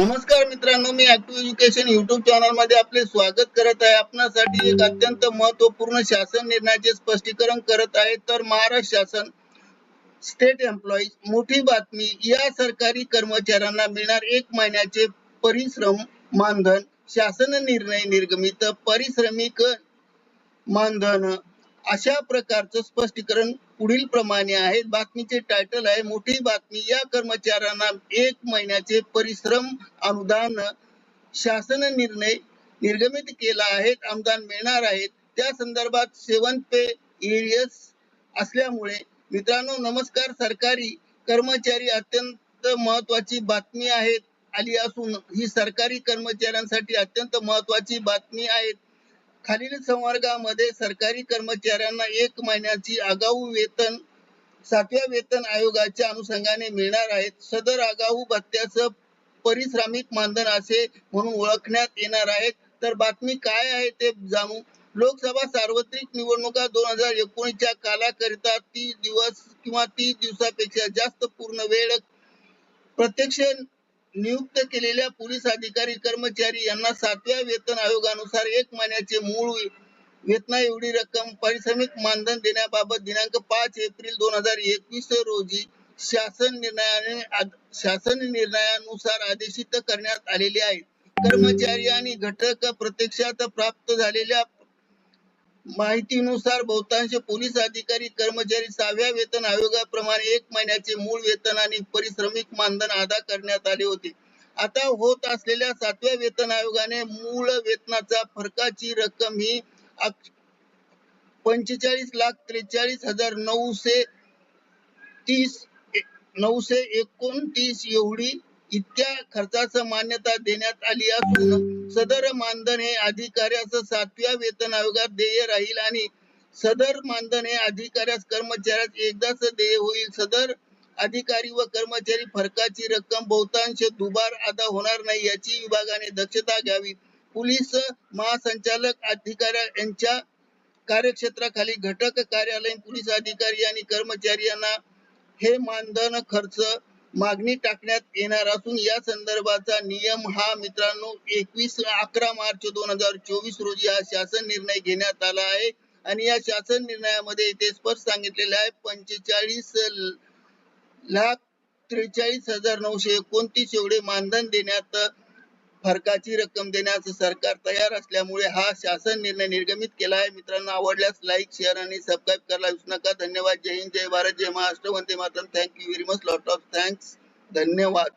नमस्कार मित्रांनो मी ऍक्टिव्ह एज्युकेशन युट्यूब चॅनलमध्ये आपले स्वागत करत आहे. आपणासाठी एक अत्यंत महत्त्वपूर्ण शासन निर्णयाचे स्पष्टीकरण करत आहे. तर महाराष्ट्र शासन स्टेट एम्प्लॉईज मोठी बातमी या सरकारी कर्मचाऱ्यांना मिळणार एक महिन्याचे परिश्रम मानधन शासन निर्णय निर्गमित परिश्रमिक मानधन अशा प्रकारचं स्पष्टीकरण पुढील प्रमाणे आहे. बातमीचे टायटल आहे मोठी बातमी. या कर्मचाऱ्यांना एक महिन्याचे परिश्रम अनुदान शासन निर्णय निर्गमित केला आहे अनुदान मिळणार आहेत त्या संदर्भात सेवन पे एरियस असल्यामुळे मित्रांनो नमस्कार. सरकारी कर्मचारी अत्यंत महत्वाची बातमी आहेत. आली असून ही सरकारी कर्मचाऱ्यांसाठी अत्यंत महत्वाची बातमी आहे खालील संवर्गामध्ये सरकारी कर्मचाऱ्यांना एक महिन्याची आगाऊ वेतन सातव्या वेतन आयोगाच्या अनुषंगाने मिळणार आहेत. सदर आगाऊ भत्त्याचं परिश्रमिक मानधन असे म्हणून ओळखण्यात येणार आहेत. तर बातमी काय आहे ते जाणू. लोकसभा सार्वत्रिक निवडणुका दोन हजार एकोणीसच्या कालाकरिता तीस दिवस किंवा तीस दिवसापेक्षा जास्त पूर्ण वेळ प्रत्यक्ष नियुक्त केलेल्या पोलीस अधिकारी कर्मचारी यांना सातव्या वेतन आयोगानुसार एक महिन्याचे मूळ वेतना एवढी रक्कम पारिश्रमिक मानधन देण्याबाबत दिनांक पाच एप्रिल दोन हजार एकवीस रोजी शासन निर्णयाने शासन निर्णयानुसार आदेशित करण्यात आलेले आहे. कर्मचारी आणि घटक प्रत्यक्षात प्राप्त झालेल्या माहितीनुसार बहुतांश पोलीस अधिकारी कर्मचारी सहाव्या वेतन आयोगाप्रमाणे एक महिन्याचे मूळ वेतन आणि परिश्रमिक मानधन अदा करण्यात आले होते. आता होत असलेल्या सातव्या वेतन आयोगाने मूळ वेतनाचा फरकाची रक्कम ही पंचेचाळीस लाख त्रेचाळीस हजार नऊशे तीस नऊशे एकोणतीस एवढी इतक्या खर्चाचं मान्यता देण्यात आली असून सदर मानधन हे अधिकाऱ्यास सातव्या वेतन आयोगात देय राहील आणि सदर मानधन हे अधिकाऱ्यास कर्मचाऱ्यास एकदाच देय होईल. सदर अधिकारी व कर्मचारी फरकाची रक्कम बहुतांश दुबार अदा होणार नाही याची विभागाने दक्षता घ्यावी. पोलीस महासंचालक अधिकाऱ्या यांच्या कार्यक्षेत्राखाली घटक कार्यालयीन पोलीस अधिकारी आणि कर्मचारी यांना हे मानधन खर्च मागणी टाकण्यात येणार असून या संदर्भाचा नियम हा मित्रांनो एकवीस अकरा मार्च दोन हजार चोवीस रोजी हा शासन निर्णय घेण्यात आला आहे. आणि या शासन निर्णयामध्ये इथे स्पष्ट सांगितलेले आहे पंचेचाळीस लाख त्रेचाळीस हजार नऊशे एकोणतीस एवढे मानधन देण्यात फरकाची रक्कम देण्यास सरकार तयार असल्यामुळे हा शासन निर्णय निर्गमित केला आहे. मित्रांनो आवडल्यास लाईक शेअर आणि सबस्क्राईब करायला विसरू नका. धन्यवाद. जय हिंद जय भारत जय महाराष्ट्र. वंदे Mataram. Thank you very much lot of thanks धन्यवाद.